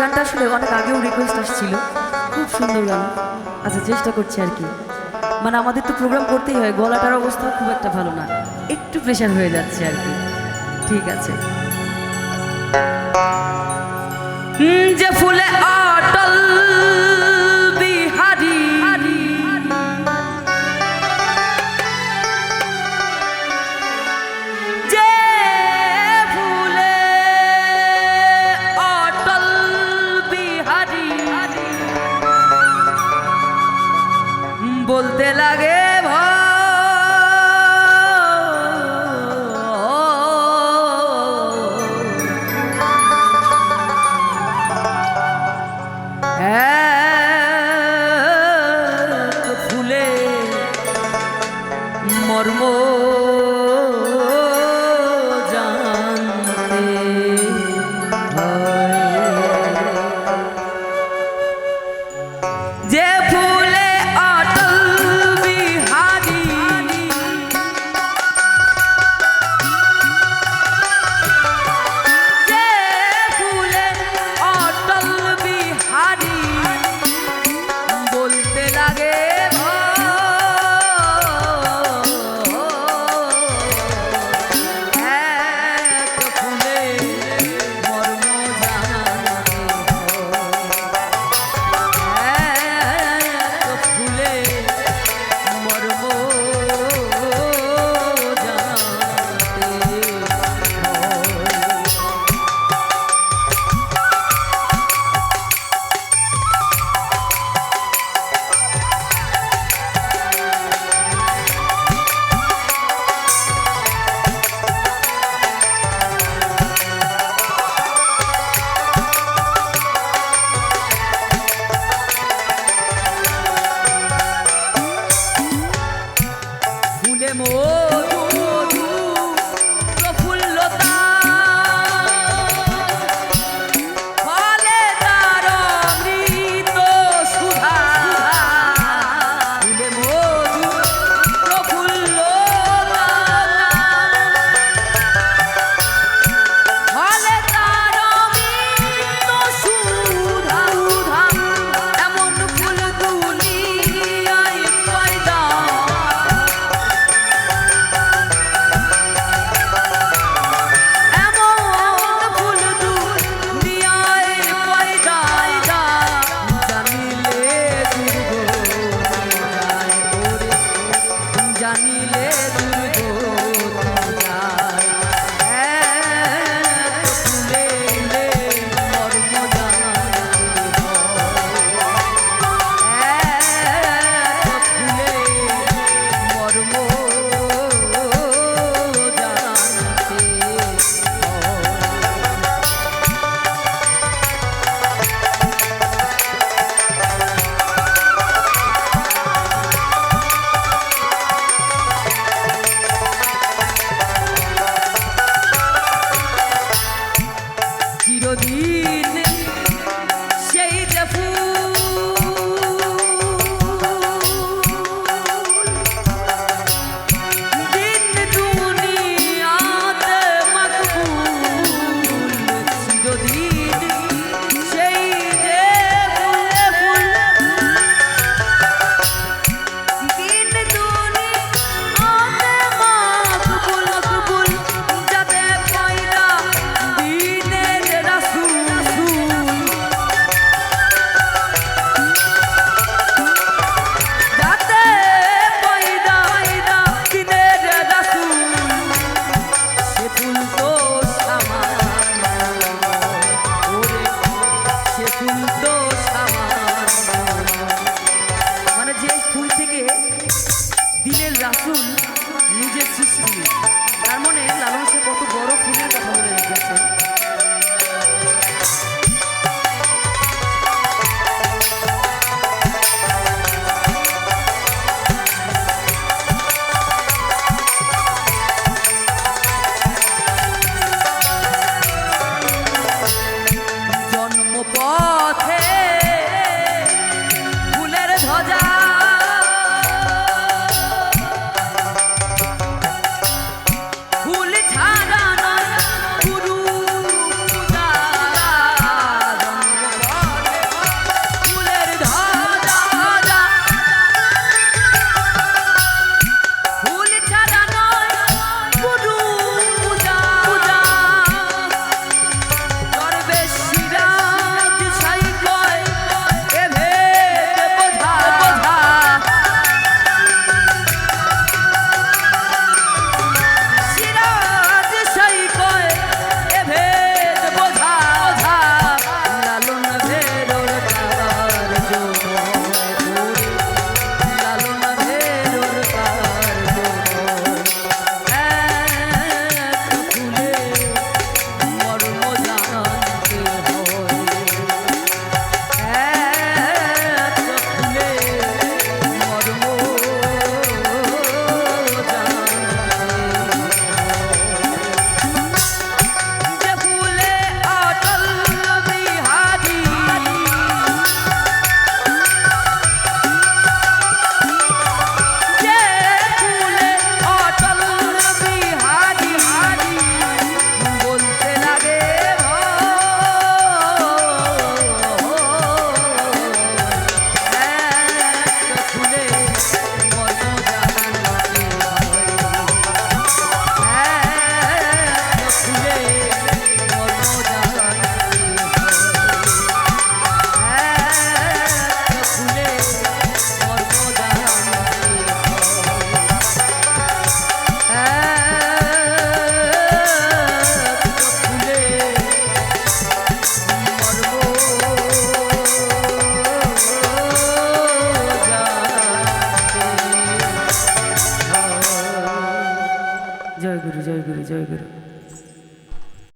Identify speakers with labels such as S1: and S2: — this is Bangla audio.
S1: গানটা আসলে অনেক আগেও রিকোয়েস্ট আসছিল। খুব সুন্দর গান। আচ্ছা চেষ্টা করছি আর কি। মানে আমাদের তো প্রোগ্রাম করতেই হয়, গলাটার অবস্থা খুব একটা ভালো না। একটু প্রেশার হয়ে যাচ্ছে আর কি। ঠিক আছে। যে ফুলে অটল বলতে লাগে ভয়।